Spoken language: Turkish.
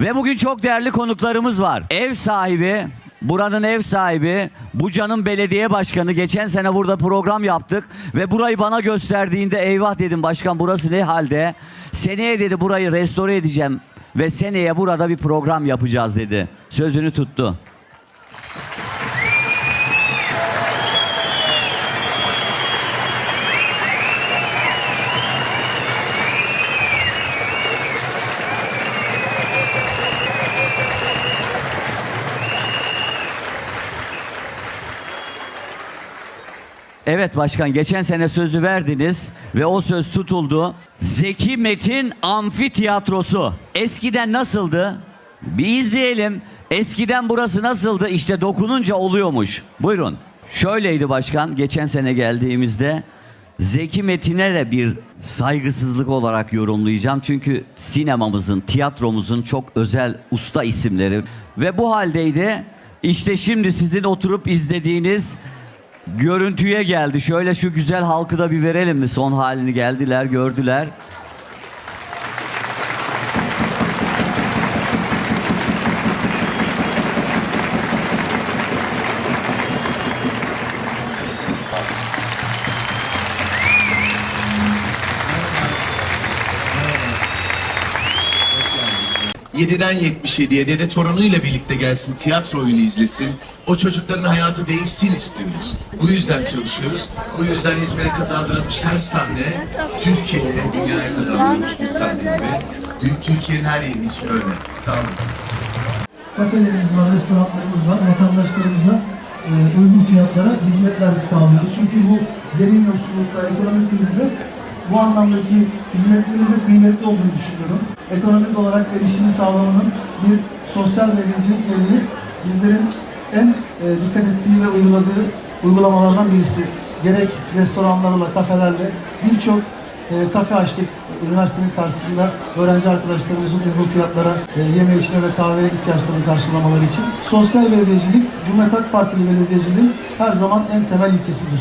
Ve bugün çok değerli konuklarımız var. Ev sahibi, buranın ev sahibi, Buca'nın belediye başkanı. Geçen sene burada program yaptık ve burayı bana gösterdiğinde eyvah dedim başkan burası ne halde? Seneye dedi burayı restore edeceğim ve seneye burada bir program yapacağız dedi. Sözünü tuttu. Evet başkan geçen sene sözü verdiniz ve o söz tutuldu. Zeki Metin Amfiteyatrosu. Eskiden nasıldı? Bir izleyelim. Eskiden burası nasıldı? İşte dokununca oluyormuş. Buyurun. Şöyleydi başkan geçen sene geldiğimizde. Zeki Metin'e de bir saygısızlık olarak yorumlayacağım. Çünkü sinemamızın, tiyatromuzun çok özel usta isimleri. Ve bu haldeydi. İşte şimdi sizin oturup izlediğiniz görüntüye geldi. Şöyle şu güzel halkı da bir verelim mi? Son halini geldiler, gördüler. ...7'den 77'ye dede torunuyla birlikte gelsin, tiyatro oyunu izlesin. O çocukların hayatı değişsin istiyoruz. Bu yüzden çalışıyoruz. Bu yüzden İzmir'e kazandırılmış her sahne... ...Türkiye'ye, dünyaya kazandırılmış bir sahne. ...dün Türkiye'nin her yeri için öyle. Sağ olun. kafelerimiz var, restoranlarımız var. Vatandaşlarımıza e, uygun fiyatlara hizmetler sağlıyoruz. Çünkü bu derin yoksullukta, ekonomik krizde bu anlamdaki hizmetlerin de kıymetli olduğunu düşünüyorum. Ekonomik olarak erişimi sağlamanın bir sosyal belediyecilik gereği bizlerin en e, dikkat ettiği ve uyguladığı uygulamalardan birisi. Gerek restoranlarla, kafelerle birçok e, kafe açtık üniversitenin karşısında öğrenci arkadaşlarımızın uygun fiyatlara e, yeme içme ve kahve ihtiyaçlarını karşılamaları için. Sosyal belediyecilik, Cumhuriyet Halk Partili belediyeciliğin her zaman en temel ilkesidir.